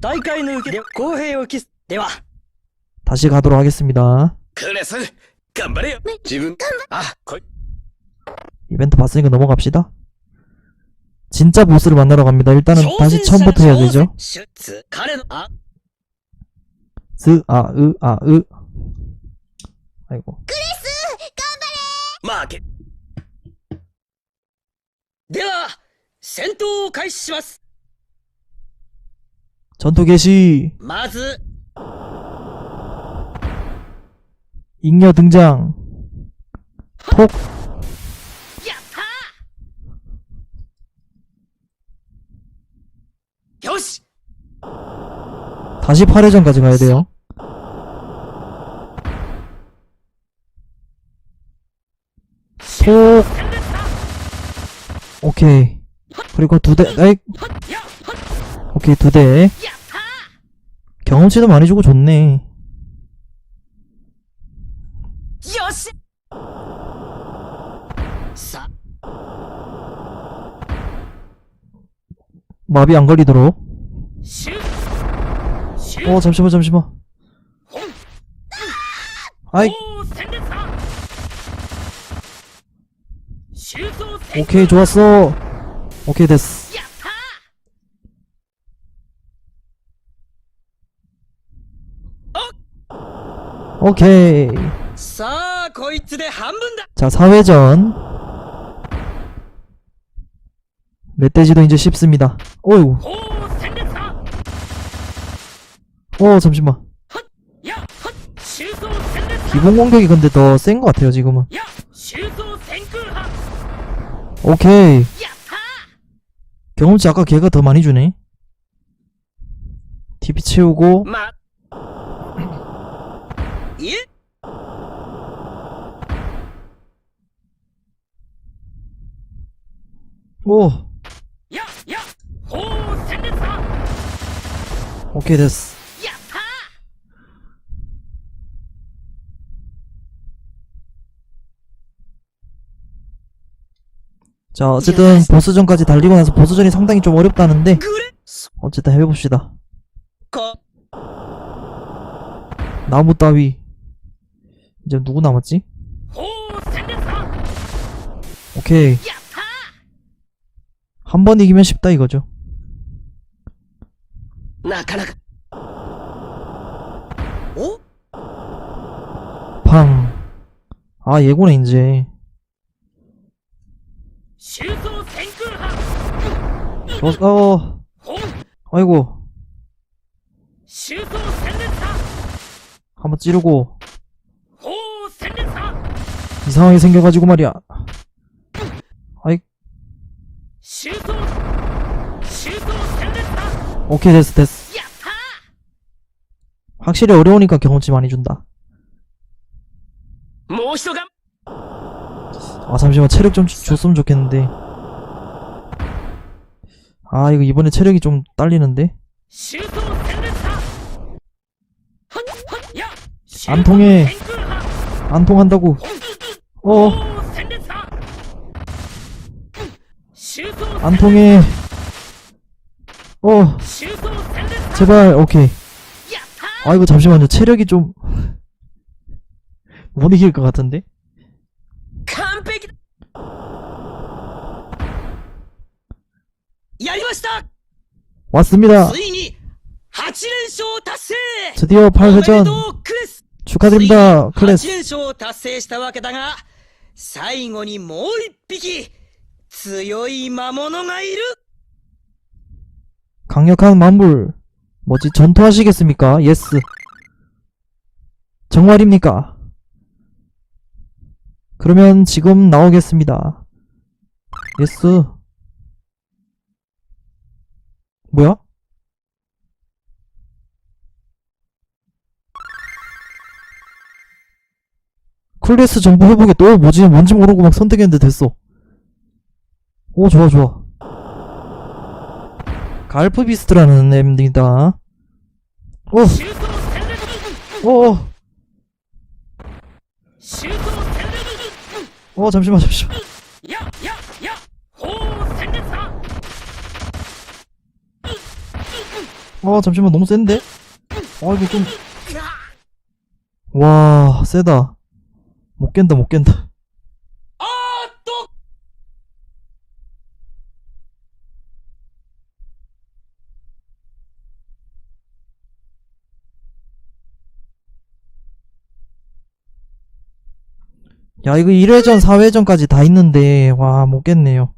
大会の受けで公平を期す。では、 다시 가도록 하겠습니다. クレス頑張れよ自分あこい 이벤트 봤으니까 넘어갑시다. 진짜 보스를 만나러 갑니다. 일단은 다시 처음부터 해야 되죠. 出つ彼の、あ、 스, 아, 으, 아, 으. 아이고. 負けでは、戦闘を開始します。 전투 개시. 마즈 잉여 등장. 폭. 야타! 요시 다시 8회전까지 가야 돼요. 폭. 오케이. 그리고 두대 에이. 오케이 두 대. 경험치도 많이 주고 좋네. 마비 안 걸리도록. 어 잠시만 잠시만. 아이. 오케이 좋았어. 오케이 됐어. 오케이. 자, 사회전. 멧돼지도 이제 쉽습니다. 오유. 오, 어, 잠시만. 기본 공격이 근데 더 센 것 같아요, 지금은. 오케이. 경험치 아까 걔가 더 많이 주네. TP 채우고. 1? 오. 야, 야, 오, 생겼다. 오케이 됐어. 자 어쨌든 보스전까지 달리고 나서 보스전이 상당히 좀 어렵다는데 어쨌든 해봅시다. 나무 따위 이제 누구 남았지? 오케이 한 번 이기면 쉽다 이거죠 나카나카 오? 팡. 아 예고네 이제. 어, 어. 아이고. 한번 찌르고. 이 상황이 생겨가지고 말이야. 아이. 오케이 됐어 됐어. 확실히 어려우니까 경험치 많이 준다. 아 잠시만 체력 좀 줬으면 좋겠는데. 아 이거 이번에 체력이 좀 딸리는데? 안 통해. 안 통한다고. 어. 안 통해. 어. 제발, 오케이. 아이고, 잠시만요. 체력이 좀. 못 이길 것 같은데? 왔습니다. 드디어 8회전 축하드립니다. 클래스. 最後にもう一匹、強い魔物がいる 강력한 만물. 뭐지? 전투하시겠습니까? 예스. 정말입니까? 그러면 지금 나오겠습니다. 예스. 뭐야? 클래스 정보 회복에 또 뭐지? 뭔지 모르고 막 선택했는데 됐어. 오, 좋아, 좋아. 갈프비스트라는 엠딩이다 오! 오! 어, 잠시만, 잠시만. 어, 잠시만, 너무 센데? 아이고, 좀. 와, 세다. 못 깬다 못 깬다. 야 이거 1회전 4회전까지 다 있는데 와 못 깼네요.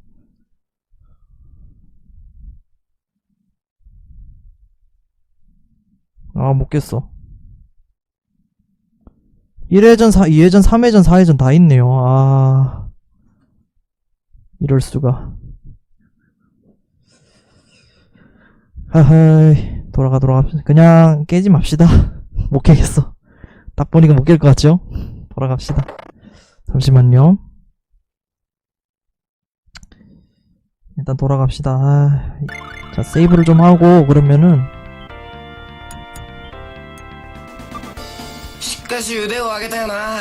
아 못 깼어. 1회전, 4, 2회전, 3회전, 4회전 다 있네요. 아. 이럴 수가. 하하이, 돌아가, 돌아가. 그냥 깨지 맙시다. 못 깨겠어. 딱 보니까 못 깰 것 같죠? 돌아갑시다. 잠시만요. 일단 돌아갑시다. 아, 자, 세이브를 좀 하고, 그러면은, しかし腕を上げたよな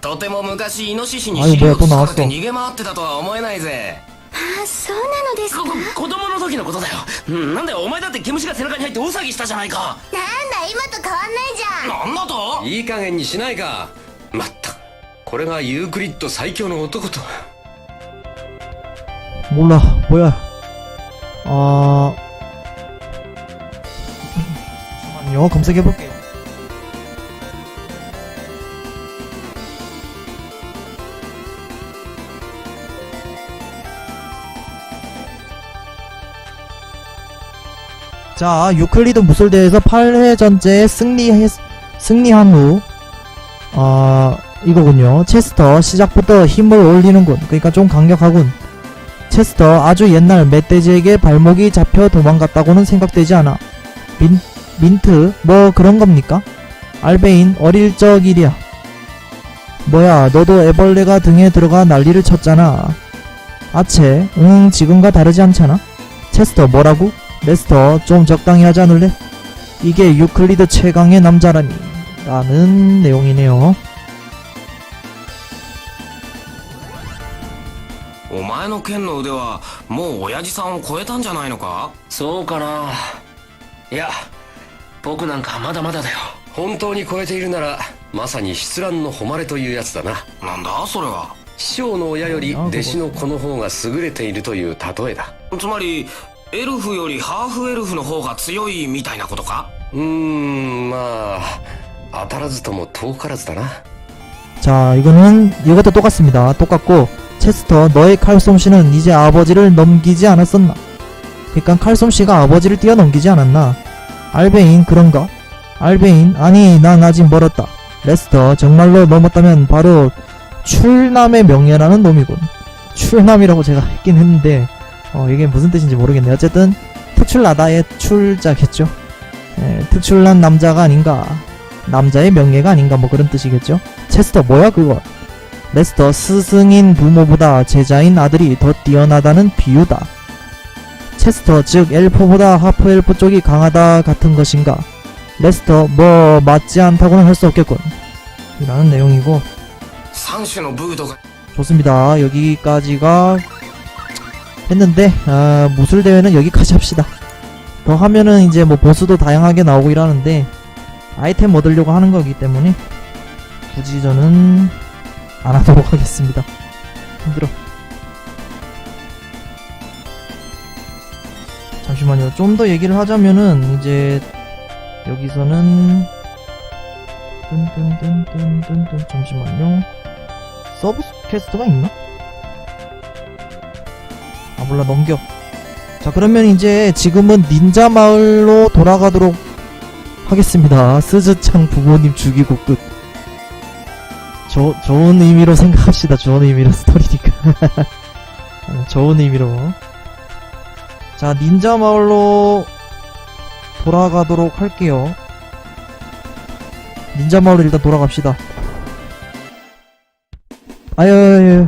とても昔イノシシにあい尻をぼやっぱな突かれて逃げ回ってたとは思えないぜあそうなのですこか子供の時のことだようんなんだよお前だって毛虫が背中に入って大騒ぎしたじゃないかなんだ今と変わんないじゃんなんだといい加減にしないかまったこれがユークリッド最強の男と 몰라, 뭐야. 아. 잠깐만요, 검색해볼게요. 자, 유클리드 무술대회에서 8회전째 승리했, 승리한 후, 아, 이거군요. 체스터, 시작부터 힘을 올리는군. 그러니까 좀 강력하군. 체스터 아주 옛날 멧돼지에게 발목이 잡혀 도망갔다고는 생각되지 않아. 민, 민트 뭐 그런 겁니까? 알베인 어릴 적 일이야. 뭐야 너도 애벌레가 등에 들어가 난리를 쳤잖아. 아체 응 지금과 다르지 않잖아. 체스터 뭐라고? 레스터 좀 적당히 하지 않을래? 이게 유클리드 최강의 남자라니 라는 내용이네요. お前の剣の腕はもう親父さんを超えたんじゃないのかそうかないや僕なんかまだまだだよ本当に超えているならまさに出蘭の誉れというやつだななんだそれは師匠の親より弟子の子の方が優れているという例えだつまり エルフよりハーフエルフの方が強いみたいなことかうーんまあ当たらずとも遠からずだな 자, 이거는 이것도 똑같습니다. 똑같고 체스터 너의 칼솜씨는 이제 아버지를 넘기지 않았었나? 그러니까 칼솜씨가 아버지를 뛰어넘기지 않았나? 알베인 그런가? 알베인 아니 난 아직 멀었다. 레스터 정말로 넘었다면 바로 출남의 명예라는 놈이군. 출남이라고 제가 했긴 했는데 어, 이게 무슨 뜻인지 모르겠네요. 어쨌든 특출나다의 출자겠죠. 예, 특출난 남자가 아닌가 남자의 명예가 아닌가 뭐 그런 뜻이겠죠. 체스터 뭐야 그거? 레스터 스승인 부모보다 제자인 아들이 더 뛰어나다는 비유다. 체스터 즉 엘포보다 하프 엘포 쪽이 강하다 같은 것인가? 레스터 뭐 맞지 않다고는 할 수 없겠군. 이라는 내용이고 상신의 무도가 좋습니다. 여기까지가 했는데 아, 무술 대회는 여기까지 합시다. 더 하면은 이제 뭐 보스도 다양하게 나오고 이러는데 아이템 얻으려고 하는 거기 때문에 굳이 저는 안 하도록 하겠습니다. 힘들어. 잠시만요. 좀 더 얘기를 하자면은 이제 여기서는 뚠뚠뚠뚠뚠뚠 잠시만요. 서브 퀘스트가 있나? 아 몰라 넘겨. 자 그러면 이제 지금은 닌자 마을로 돌아가도록 하겠습니다. 스즈창 부모님 죽이고 끝. 조, 좋은 의미로 생각합시다. 좋은 의미로 스토리니까. 어, 좋은 의미로. 자 닌자 마을로 돌아가도록 할게요. 닌자 마을로 일단 돌아갑시다. 아유,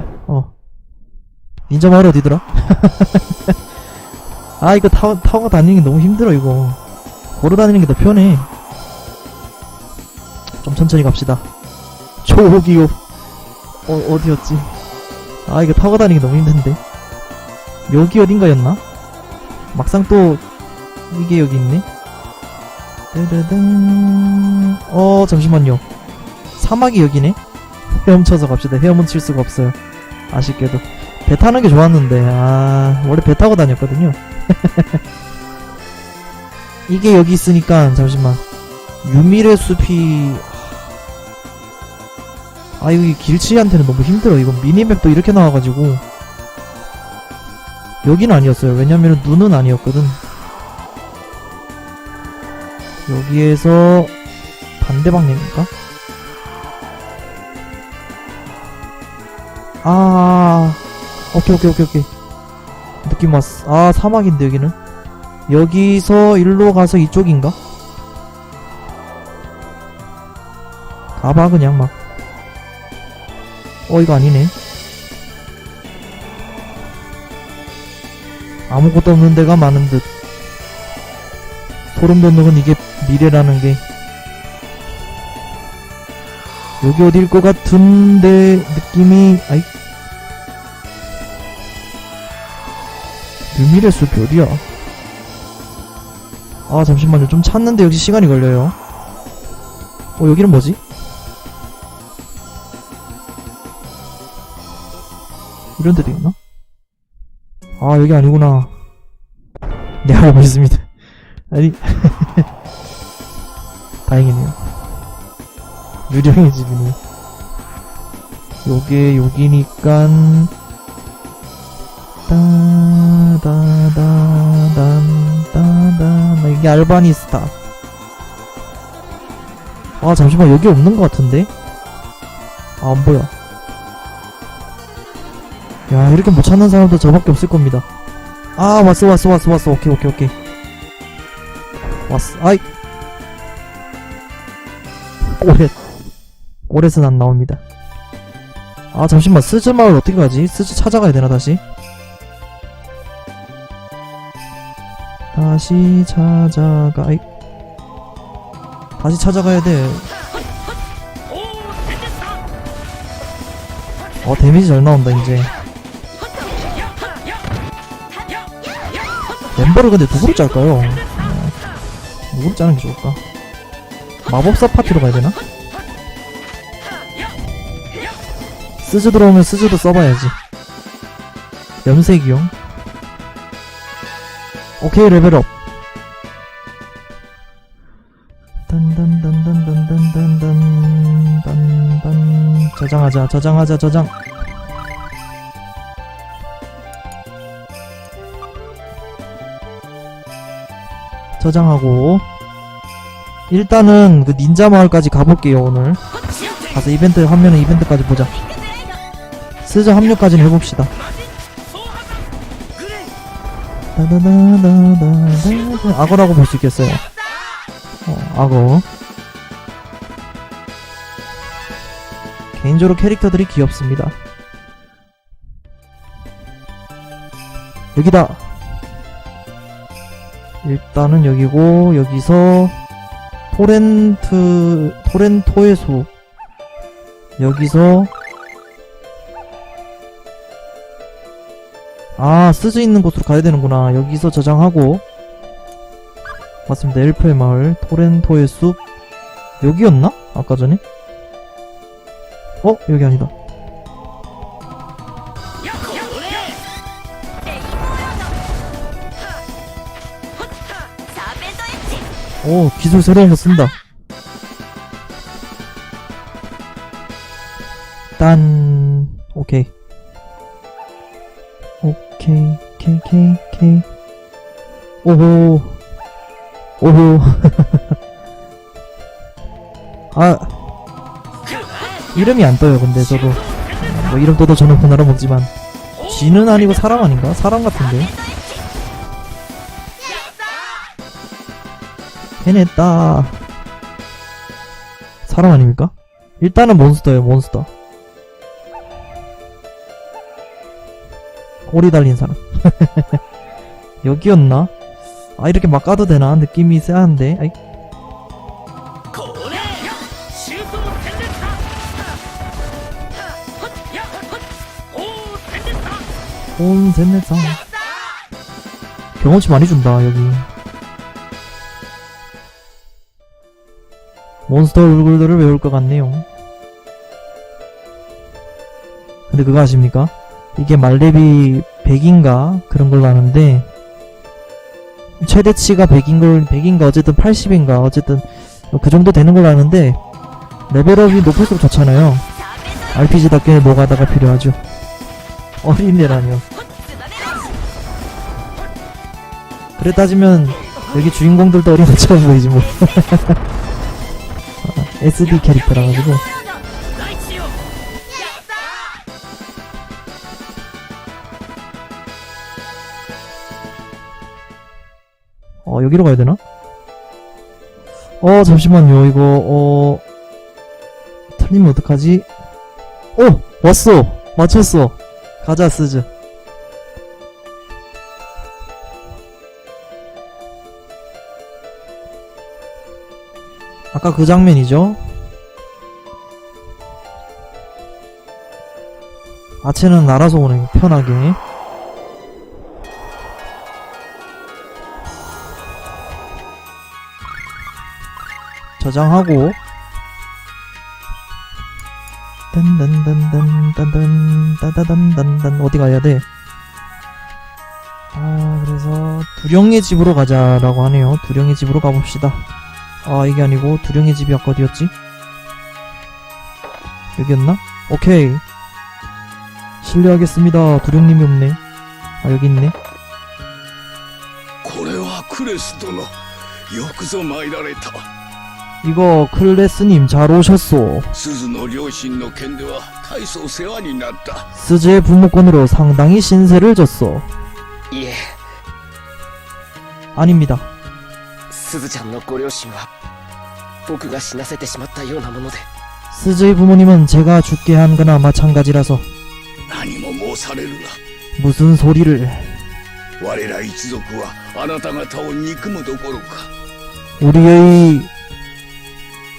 마을 어디더라? 아, 이거 타고, 타고 다니는 게 너무 힘들어, 이거. 걸어 다니는 게 더 편해. 좀 천천히 갑시다. 초호기호. 어, 어디였지? 아, 이거 타고 다니기 너무 힘든데. 여기 어딘가였나? 막상 또, 이게 여기 있네? 뜨르릉. 어, 잠시만요. 사막이 여기네? 헤엄쳐서 갑시다. 헤엄은 칠 수가 없어요. 아쉽게도. 배 타는 게 좋았는데, 아, 원래 배 타고 다녔거든요. 이게 여기 있으니까, 잠시만. 유밀의 숲이, 아, 여기 길치한테는 너무 힘들어. 이거 미니맵도 이렇게 나와가지고. 여기는 아니었어요. 왜냐면 눈은 아니었거든. 여기에서 반대 방향인가? 아, 오케이, 오케이, 오케이, 오케이. 느낌 왔어. 아, 사막인데, 여기는. 여기서 일로 가서 이쪽인가? 가봐, 그냥 막. 어, 이거 아니네. 아무것도 없는 데가 많은 듯. 소름 돋는 건 이게 미래라는 게. 여기 어딜 것 같은데, 느낌이, 아이. 유미래 어디야? 아, 잠시만요. 좀 찾는데 역시 시간이 걸려요. 어, 여기는 뭐지? 이런 데도 있나? 아, 여기 아니구나. 네, 알고 있습니다. 아니, 다행이네요. 유령의 집이네. 요게, 여기니깐, 따다다단, 따다, 이게 알바니스타. 아, 잠시만, 여기 없는 것 같은데? 아, 안 보여. 야, 이렇게 못 찾는 사람도 저밖에 없을 겁니다. 아, 왔어, 왔어, 왔어, 왔어. 오케이, 오케이, 오케이. 왔어. 아이. 꼬렛. 꼬렛은 안 나옵니다. 아, 잠시만. 스즈 마을 어떻게 가지? 스즈 찾아가야 되나, 다시? 다시 찾아가, 아이. 다시 찾아가야 돼. 어, 데미지 잘 나온다, 이제. 멤버를 근데 누구로 짤까요? 어, 누구로 짜는 게 좋을까? 마법사 파티로 가야 되나? 스즈 들어오면 스즈도 써봐야지. 염색이용. 오케이, 레벨업. 딴딴딴딴딴딴딴딴딴 저장하자, 저장하자, 저장. 저장하고 일단은 그 닌자 마을까지 가볼게요 오늘 가서 이벤트 하면은 이벤트까지 보자 스즈 합류까지는 해봅시다 악어라고 볼 수 있겠어요 어 악어 개인적으로 캐릭터들이 귀엽습니다 여기다 일단은 여기고 여기서 토렌트 토렌토의 숲 여기서 아 스즈 있는 곳으로 가야 되는구나 여기서 저장하고 맞습니다 엘프의 마을 토렌토의 숲 여기였나? 아까 전에? 어? 여기 아니다 오 기술 새로운 거 쓴다 오호. 오호. 아. 이름이 안 떠요 근데 저도. 뭐 이름 떠도 저는 못 알아먹지만. 쥐는 아니고 사람 아닌가? 사람 같은데. 해냈다. 사람 아닙니까? 일단은 몬스터예요 몬스터. 꼬리 달린 사람. 여기였나? 아 이렇게 막 가도 되나? 느낌이 쎄한데? 아이. 온 젠네상. 경험치 많이 준다 여기. 몬스터 얼굴들을 외울 것 같네요. 근데 그거 아십니까? 이게 말레비 100인가? 그런 걸로 아는데 최대치가 100인 걸, 100인가, 어쨌든 80인가, 어쨌든, 그 정도 되는 걸로 아는데, 레벨업이 높을수록 좋잖아요. RPG답게 노가다가 필요하죠. 어린애라뇨. 그래 따지면, 여기 주인공들도 어린애처럼 보이지 뭐. 아, SD 캐릭터라 가지고. 어, 여기로 가야 되나? 어, 잠시만요. 이거, 어, 틀리면 어떡하지? 어! 왔어! 맞췄어! 가자, 스즈. 아까 그 장면이죠? 아체는 알아서 오네, 편하게. 저장하고 딴딴딴딴딴딴 따다단단단 어디 가야 돼? 아 그래서 두령의 집으로 가자라고 하네요. 두령의 집으로 가봅시다. 아 이게 아니고 두령의 집이 아까 어디였지? 여기였나? 오케이. 실례하겠습니다. 두령님이 없네. 아 여기 있네. これはクレス殿よくぞ参られた 이거 클레스님 잘 오셨소. 鈴の両親の件では大層世話になった 스즈의 부모권으로 상당히 신세를 졌소. いえ 아닙니다. すずちゃんのご両親は僕が死なせてしまったようなもので 스즈의 부모님은 제가 죽게 한 거나 마찬가지라서 何も申されるな 무슨 소리를 我ら一族はあなた方を憎むどころか 우리의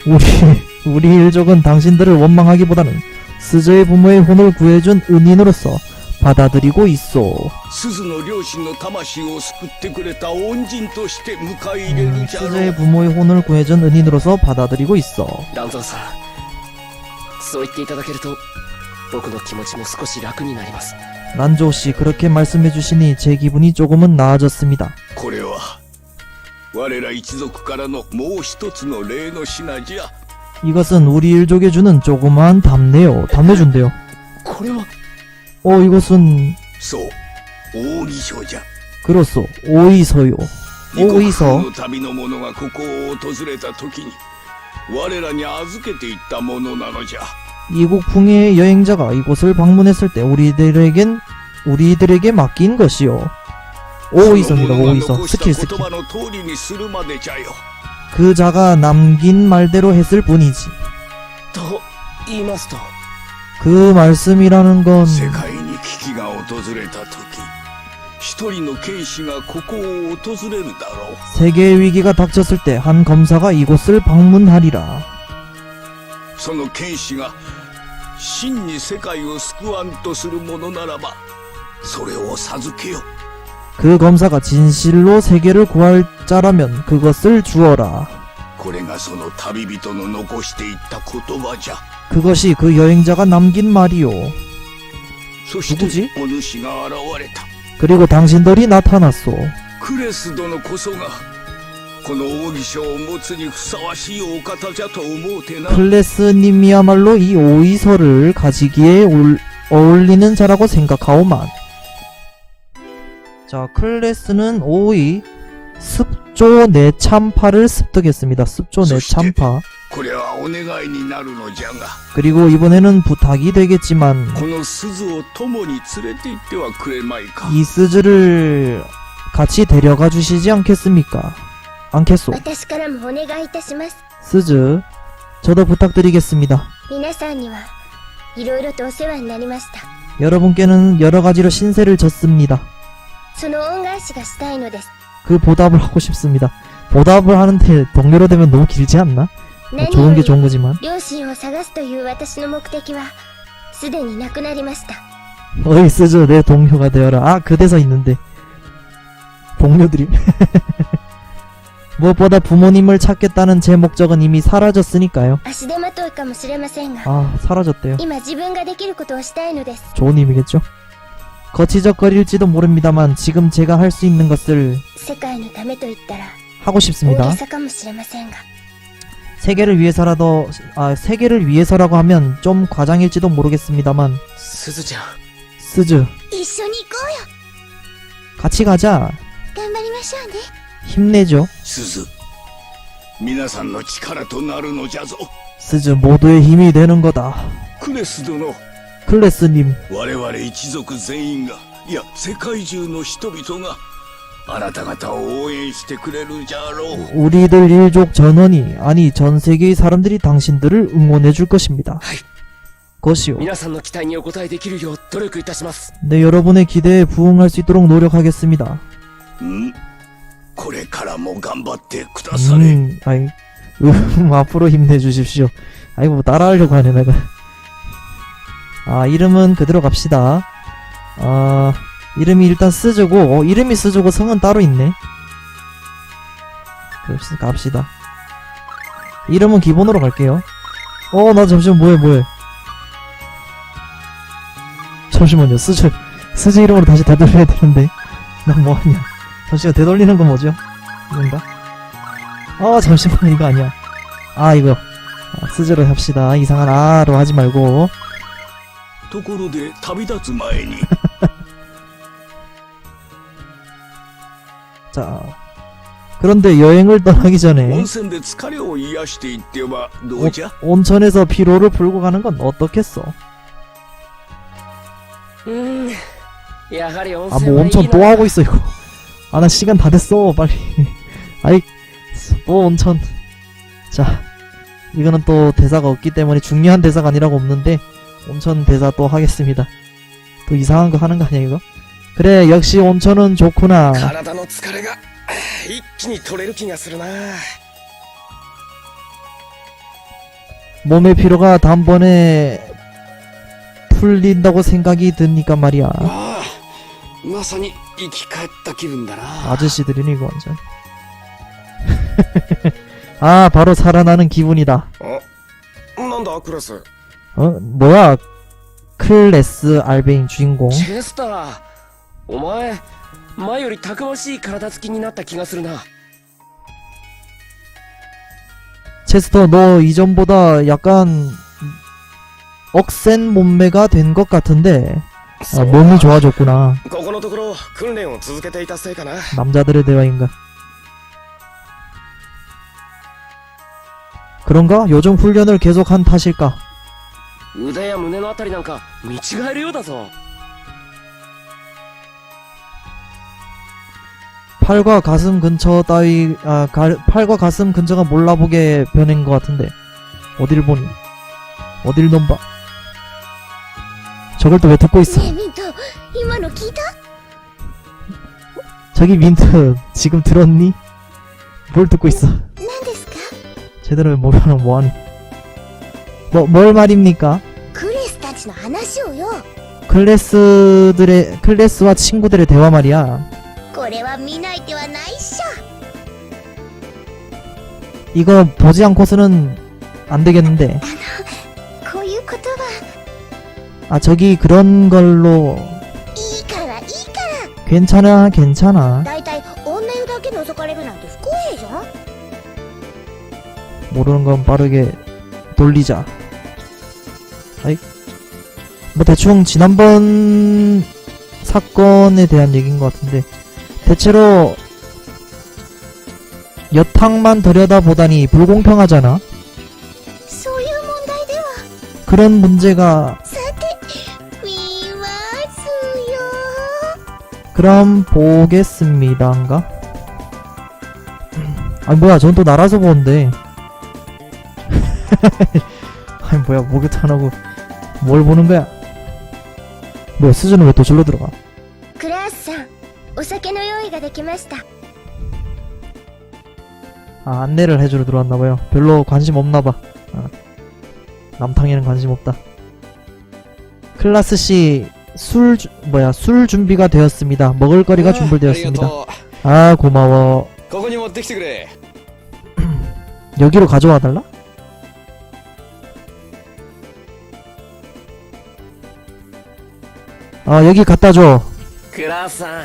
우리 우리 일족은 당신들을 원망하기보다는 스즈의 부모의 혼을 구해준 은인으로서 받아들이고 있소. 鈴の両親の魂を救ってくれた恩人として迎え入れ 음, るじゃろ 스즈의 う 부모의 혼을 구해준 은인으로서 받아들이고 있어. 蘭蔵さんそう言っていただけると僕の気持ちも少し楽になります 란조 씨 그렇게 말씀해 주시니 제 기분이 조금은 나아졌습니다. これは 我ら一族からのもう一つの礼の品じゃ 이것은 우리 일족에 주는 조그마한 답례요. 답례 준대요. これは 어 이것은 そう大義書じゃ 그렇소. 오이서요. 異国 오이서 の旅の者がここを訪れた時に我らに預けていったものなのじゃ 이국풍의 여행자가 이곳을 방문했을 때 우리들에겐 우리들에게 맡긴 것이요. 오이선이다 오이선. 스킬 스킬. 그자가 그 남긴 말대로 했을 뿐이지. 그 말씀이라는 건 세계 위기가 닥쳤을 때 한 검사가 이곳을 방문하리라. 그 그 검사가 진실로 세계를 구할 자라면 그것을 주어라. これがその旅人の残していった言葉じゃ 그것이 그 여행자가 남긴 말이요. そし 누구지 てお主が現れた 그리고 당신들이 나타났소. クレス殿こそがこの奥義書を持つにふさわしいお方じゃと思うてな 클레스님이야말로 이 오이서를 가지기에 올- 어울리는 자라고 생각하오만. 자 클래스는 5위 습조 내참파를 습득했습니다. 습조 내참파 그리고 이번에는 부탁이 되겠지만 이 스즈를 같이 데려가 주시지 않겠습니까? 안겠소 스즈 저도 부탁드리겠습니다. 여러분께는 여러 가지로 신세를 졌습니다. 그 보답을 하고 싶습니다. 보답을 하는데 동료로 되면 너무 길지 않나? 뭐 좋은 게 좋은 거지만. 어이 쓰죠 내 동료가 되어라. 아 그대서 있는데 동료들이. 뭐 무엇보다 부모님을 찾겠다는 제 목적은 이미 사라졌으니까요. 아, 사라졌대요. 좋은 의미겠죠? 거치적거릴지도 모릅니다만 지금 제가 할 수 있는 것을 世界のためと言ったら 하고 大 싶습니다. げさかもしれませんが 세계를 위해서라도 아 세계를 위해서라고 하면 좀 과장일지도 모르겠습니다만 すずちゃん 스즈 一緒に行こうよ 같이 가자 頑張りましょうね 힘내죠 鈴皆さんの力となるのじゃぞ 스즈 모두의 힘이 되는 거다 クレス殿 클레스님 我々一族全員がいや世界中の人々があなた方を応援してくれるじゃろう 우리들 일족 전원이 아니 전 세계의 사람들이 당신들을 응원해 줄 것입니다. 하이. 것이요. 皆さんの期待にお応えできるよう努力いたします 네 여러분의 기대에 부응할 수 있도록 노력하겠습니다. んこれからも頑張ってくだされ、 음, 아이, 음, 앞으로 힘내주십시오. 아이고, 뭐 따라하려고 하네, 내가. 아, 이름은 그대로 갑시다. 아, 이름이 일단 쓰즈고, 어, 이름이 쓰즈고 성은 따로 있네. 그럽시다, 갑시다. 이름은 기본으로 갈게요. 어, 나 잠시만, 뭐해, 뭐해. 잠시만요, 쓰즈, 쓰즈 이름으로 다시 되돌려야 되는데. 난 뭐하냐. 잠시만, 되돌리는 건 뭐죠? 이건가? 어 잠시만 이거 아니야 아 이거 아, 스즈로 합시다 이상한 아로 하지 말고 ところで旅立つ前に 자 그런데 여행을 떠나기 전에 温泉で疲れを癒していってはどうじゃ 온천에서 피로를 풀고 가는 건 어떻겠어 うーんやはり温 아 泉 뭐 はいい 온천 또 な 하고 있어 이거 아 나 시간 다 됐어 빨리 아이 또 온천 자 이거는 또 대사가 없기 때문에 중요한 대사가 아니라고 없는데 온천 대사 또 하겠습니다 또 이상한 거 하는 거 아니야 이거 그래 역시 온천은 좋구나 体の疲れが一気に取れる気がするな 몸의 피로가 단번에 풀린다고 생각이 드니까 말이야. ああまさに生き返った気分だな 아저씨들이니 이거 완전. 아 바로 살아나는 기분이다. なんだクラス 어 뭐야? 클래스 알베인 주인공. チェスターお前前よりたくましい体つきになった気がするな 체스터 너 이전보다 약간 억센 몸매가 된 것 같은데 아, 몸이 좋아졌구나. ここのところ訓練を続けていたせいかな 남자들의 대화인가? 그런가? 요즘 훈련을 계속한 탓일까? 腕や胸のあたりなんか見違えるようだぞ 팔과 가슴 근처 따위 아 가, 팔과 가슴 근처가 몰라보게 변한 것 같은데 어딜 보니 어딜 넘봐 저걸 또 왜 듣고 있어 ねえミント今の聞いた 저기 민트 지금 들었니 뭘 듣고 있어 何ですか 제대로 뭐하는 뭐하니 뭐, 뭘 말입니까? 클래스들의, 클래스와 친구들의 대화 말이야. 이거 보지 않고서는 안 되겠는데. 아, 저기 그런 걸로. 괜찮아, 괜찮아. 모르는 건 빠르게 돌리자. 아이 뭐 대충 지난번 사건에 대한 얘기인 것 같은데 대체로 여탕만 들여다보다니 불공평하잖아. 그런 문제가 그럼 보겠습니다인가? 아 뭐야 전 또 날아서 보는데. 아니 뭐야 목욕도 안 하고 뭘 보는 거야 뭐야 수준은 왜 또 절로 들어가 クラースさんお酒の用意ができました 아 안내를 해주러 들어왔나봐요 별로 관심 없나봐 아, 남탕에는 관심 없다 클라스씨 술 주- 뭐야 술 준비가 되었습니다 먹을거리가 준비되었습니다 아 고마워 ここに持ってきてくれ 여기로 가져와 달라? 아 여기 갖다 줘 クラスさん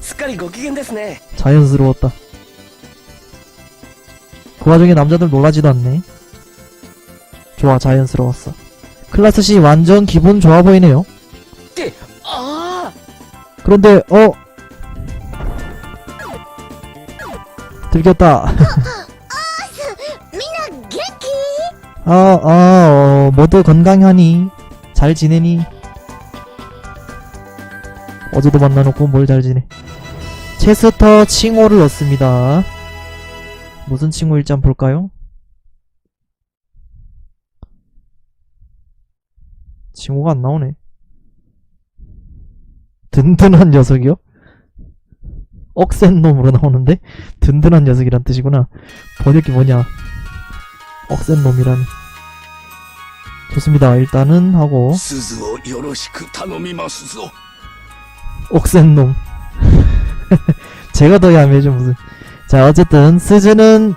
すっかりご機嫌ですね 자연스러웠다 그 와중에 남자들 놀라지도 않네 좋아 자연스러웠어 클라스 C 완전 기분 좋아 보이네요 あ그런데 어 들켰다 みんな元気 아, 아, 어, 모두 건강하니? 잘 지내니? 어제도 만나놓고 뭘 잘 지내? 체스터 칭호를 넣습니다. 무슨 칭호일지 한번 볼까요? 칭호가 안 나오네. 든든한 녀석이요? 억센 놈으로 나오는데? 든든한 녀석이란 뜻이구나. 번역기 뭐냐? 억센 놈이라니 좋습니다. 일단은 하고. 스즈오 요로시크 타노미마스소 억센 놈. 제가 더 야매죠 무슨. 자 어쨌든 스즈는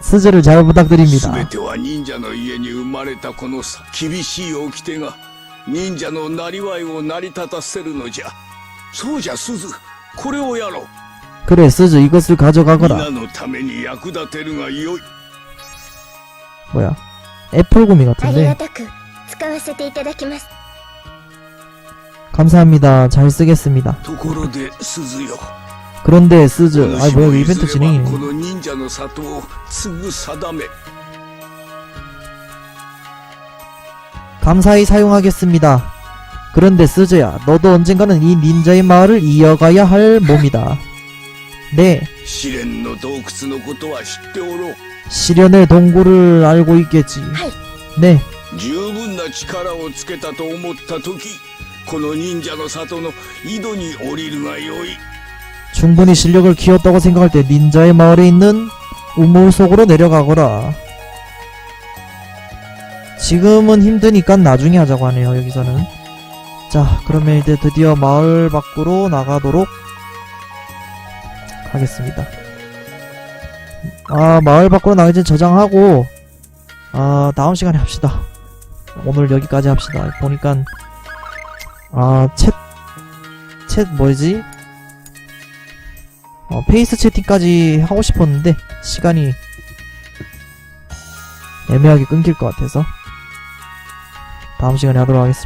스즈를 잘 부탁드립니다. 全ては忍者の家に生まれたこのさ厳しい掟が忍者のなりわいを成り立たせるのじゃそうじゃ鈴これをやろう 그래 스즈 이것을 가져가거라. 皆のために役立てるがよい 뭐야? 애플구미 ありが 같은데. たく使わせていただきます 감사합니다. 잘 쓰겠습니다. 그런데 스즈, 아 뭐야 이벤트 진행이 감사히 사용하겠습니다. 그런데 스즈야, 너도 언젠가는 이 닌자의 마을을 이어가야 할 몸이다. 네. 시련의 동굴을 알고 있겠지. 네. 十分な力をつけたと思った時この忍者の里の井戸に降りるがよい 충분히 실력을 키웠다고 생각할 때 닌자의 마을에 있는 우물 속으로 내려가거라. 지금은 힘드니까 나중에 하자고 하네요, 여기서는. 자, 그러면 이제 드디어 마을 밖으로 나가도록 하겠습니다. 아, 마을 밖으로 나가기 전에 저장하고, 아, 다음 시간에 합시다. 오늘 여기까지 합시다. 보니까, 아, 챗, 챗 뭐지? 어, 페이스 채팅까지 하고 싶었는데 시간이 애매하게 끊길 것 같아서 다음 시간에 하도록 하겠습니다.